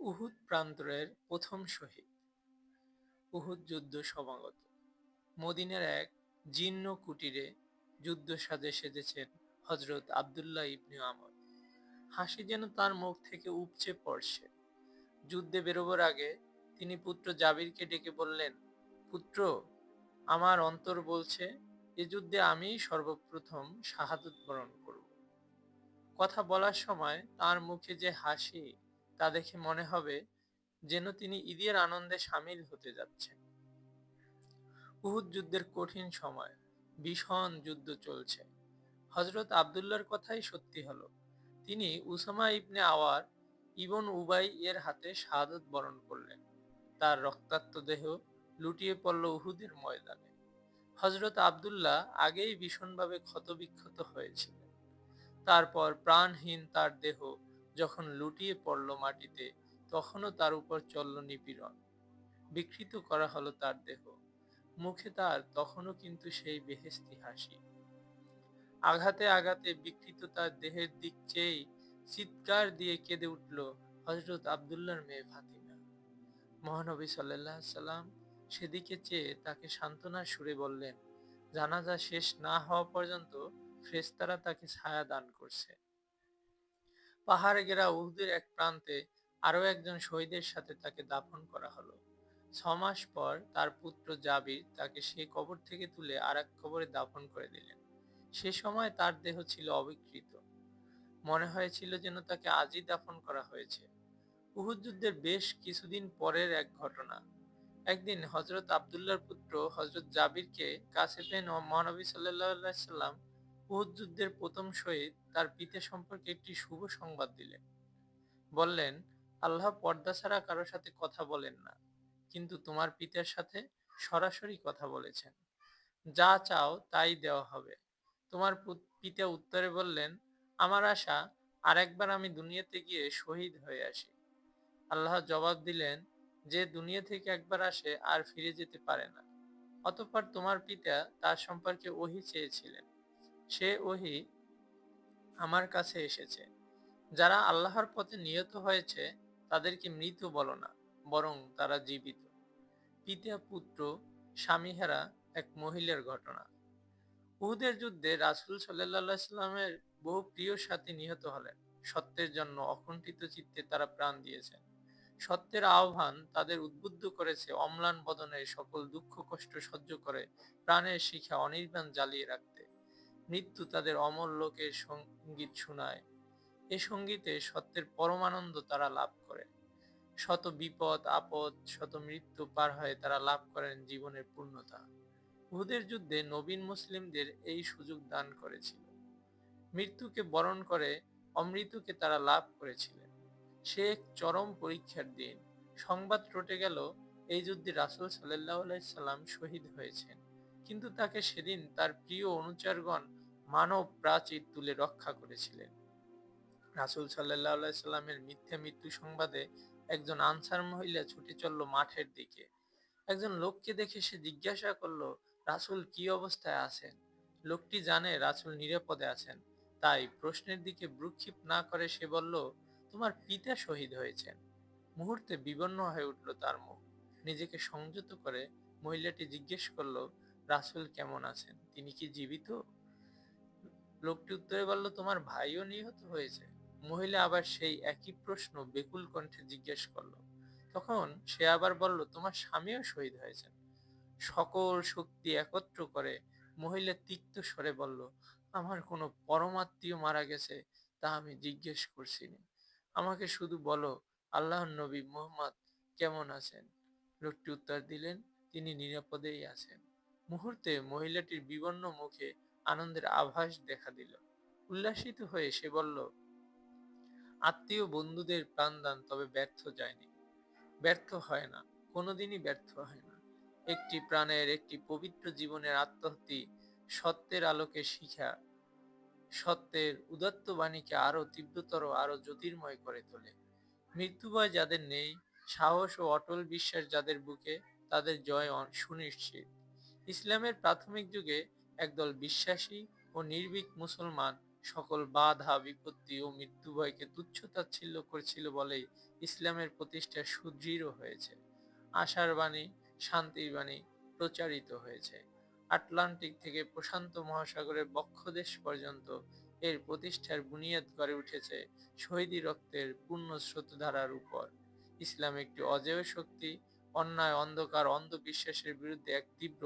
উহুদ প্রান্তরের প্রথম শহীদ। উহুদ যুদ্ধ সমাগত। মদিনার এক জীর্ণ কুটিরে যুদ্ধ সাজে সেজেছেন হজরত আবদুল্লাহ ইবনে আমর। হাসি যেন তার মুখ থেকে উপচে পড়ছে। যুদ্ধে বেরোবার আগে তিনি পুত্র জাবিরকে ডেকে বললেন, পুত্র, আমার অন্তর বলছে, এ যুদ্ধে আমি সর্বপ্রথম শাহাদত বরণ করব। কথা বলার সময় তার মুখে যে হাসি তা দেখে মনে হবে যেন তিনি ঈদের আনন্দে সামিল হতে যাচ্ছেন। উহুদ যুদ্ধের কঠিন সময়, ভীষণ যুদ্ধ চলছে। হজরত আবদুল্লার কথাই সত্যি হলো। তিনি উসামা ইবনে আওয়ার ইবন উবাই এর হাতে শাহাদত বরণ করলেন। তার রক্তাক্ত দেহ লুটিয়ে পড়ল উহুদের ময়দানে। হজরত আবদুল্লাহ আগেই ভীষণভাবে ক্ষতবিক্ষত হয়েছিলেন। তারপর প্রাণহীন তার দেহ যখন লুটিয়ে পড়ল মাটিতে, তখনও তার উপর চলল নিপীড়ন। বিকৃত করা হলো তার দেহ। মুখে তার তখনও কিন্তু সেই বেহেস্তি হাসি। আঘাতে আঘাতে বিকৃত তার দেহের দিক চেয়েই চিৎকার দিয়ে কেঁদে উঠল হজরত আবদুল্লার মেয়ে ফাতিমা। মহানবী সাল্লাহ সাল্লাম সেদিকে চেয়ে তাকে সান্ত্বনার সুরে বললেন, জানাজা শেষ না হওয়া পর্যন্ত ফ্রেস্তারা তাকে ছায়া দান করছে। পাহাড়ে ঘেরা উহুদের এক প্রান্তে আরও একজন শহীদের সাথে তাকে দাফন করা হলো। ছমাস পর তার পুত্র জাবির তাকে সেই কবর থেকে তুলে আর এক কবরে দাফন করে দিলেন। সে সময় তার দেহ ছিল অবিকৃত। মনে হয়েছিল যেন তাকে আজই দাফন করা হয়েছে। উহুদ যুদ্ধের বেশ কিছুদিন পরের এক ঘটনা। একদিন হজরত আবদুল্লার পুত্র হজরত জাবিরকে কাছে পেন মহানবী সাল্লাহ সাল্লাম উহুদ যুদ্ধের প্রথম শহীদ তার পিতা সম্পর্কে একটি শুভ সংবাদ দিলেন। বললেন, আল্লাহ পর্দা ছাড়া কারোর সাথে কথা বলেন না, কিন্তু তোমার পিতার সাথে সরাসরি কথা বলেছেন। যা চাও তাই দেওয়া হবে। তোমার পিতা উত্তরে বললেন, আমার আশা, আরেকবার আমি দুনিয়াতে গিয়ে শহীদ হয়ে আসি। আল্লাহ জবাব দিলেন, যে দুনিয়া থেকে একবার আসে আর ফিরে যেতে পারে না। অতঃপর তোমার পিতা তার সম্পর্কে ওহি চেয়েছিলেন। সে ওহি আমার কাছে এসেছে। যারা আল্লাহর পথে নিহত হয়েছে, তাদেরকে মৃত বলো না, বরং তারা জীবিত। পিতা, পুত্র স্বামীহারা এক মহিলার ঘটনা। উহুদের যুদ্ধে রাসুল সাল্লাহ সাল্লামের বহু প্রিয় সাথী নিহত হলেন। সত্যের জন্য অকুণ্ঠিত চিত্তে তারা প্রাণ দিয়েছেন। সত্যের আহ্বান তাদের উদ্বুদ্ধ করেছে, অম্লান বদনে সকল দুঃখ, কষ্ট সহ্য করে প্রাণের শিখা অনির্বাণ জ্বালিয়ে রাখতে। মৃত্যু তাদের অমর লোকের সংগীত শোনায়। এ সঙ্গীতে সত্যের পরমানন্দ তারা লাভ করে। শত বিপদ, আপদ, শত মৃত্যু পার হয়ে তারা লাভ করেন জীবনের পূর্ণতা। উহুদের যুদ্ধে নবীন মুসলিমদের এই সুযোগ দান করেছিল। মৃত্যুকে বরণ করে অমৃতকে তারা লাভ করেছিলেন। সে এক চরম পরীক্ষার দিন। সংবাদ রটে গেল, এই যুদ্ধে রাসুল সাল্লাহ সাল্লাম শহীদ হয়েছেন। কিন্তু তাকে সেদিন তার প্রিয় অনুচারগণ মানব প্রাচীর তুলে রক্ষা করেছিলেন। রাসুল সাল্লাহ সাল্লামের মিথ্যে মৃত্যু সংবাদে একজন আনসার মহিলা ছুটে চলল মাঠের দিকে। একজন লোককে দেখে সে জিজ্ঞাসা করল, রাসুল, কি অবস্থায় আছেন? লোকটি জানে, রাসুল নিরাপদে আছেন। তাই প্রশ্নের দিকে ভ্রুক্ষেপ না করে সে বলল, তোমার পিতা শহীদ হয়েছেন। মুহূর্তে বিবন্ন হয়ে উঠল তার মুখ। নিজেকে সংযত করে মহিলাটি জিজ্ঞেস করল রাসুল কেমন আছেন? তিনি কি জীবিত? লোকটি উত্তরে বলল, তোমার ভাইও নিহত হয়েছে। মহিলা আবার সেই একই প্রশ্ন বেকুল কণ্ঠে জিজ্ঞেস করল। তখন সে আবার বলল, তোমার স্বামীও শহীদ হয়েছেন। সকল শক্তি একত্র করে মহিলা তিক্ত স্বরে বলল, আমার কোনো পরমাত্মীয় মারা গেছে তা আমি জিজ্ঞেস করছি করছিনি। আমাকে শুধু বলো আল্লাহ নবী মোহাম্মদ কেমন আছেন? লোকটি উত্তর দিলেন, তিনি নিরাপদেই আছেন। মুহূর্তে মহিলাটির বিবর্ণ মুখে আনন্দের আভাস দেখা দিল। উল্লাসিত হয়ে সে বলল, আত্মীয় বন্ধুদের প্রাণদান তবে ব্যর্থ যায়নি। ব্যর্থ হয় না, কোনোদিনই ব্যর্থ হয় না। একটি প্রাণের একটি পবিত্র জীবনের আত্মহত্যি সত্যের আলোকে শিখা, সত্যের উদাত্ত বাণীকে আরও তীব্রতর আরও জ্যোতির্ময় করে তোলে। মৃত্যুভয় যাদের নেই, সাহস ও অটল বিশ্বাস যাদের বুকে, তাদের জয় সুনিশ্চিত। ইসলামের প্রাথমিক যুগে একদল বিশ্বাসী ও নির্ভীক মুসলমান সকল বাধা, বিপত্তি ও মৃত্যু ভয়কে তুচ্ছ তাচ্ছিল্য করেছিল বলেই ইসলামের প্রতিষ্ঠা সুদৃঢ় হয়েছে। আশার বাণী, শান্তির বাণী প্রচারিত হয়েছে। আটলান্টিক থেকে প্রশান্ত মহাসাগরের বক্ষদেশ পর্যন্ত এর প্রতিষ্ঠার বুনিয়াদ গড়ে উঠেছে শহীদি রক্তের পূর্ণ স্রোতধারার উপর। ইসলাম একটি অজেয় শক্তি, অন্যায়, অন্ধকার, অন্ধবিশ্বাসের বিরুদ্ধে এক তীব্র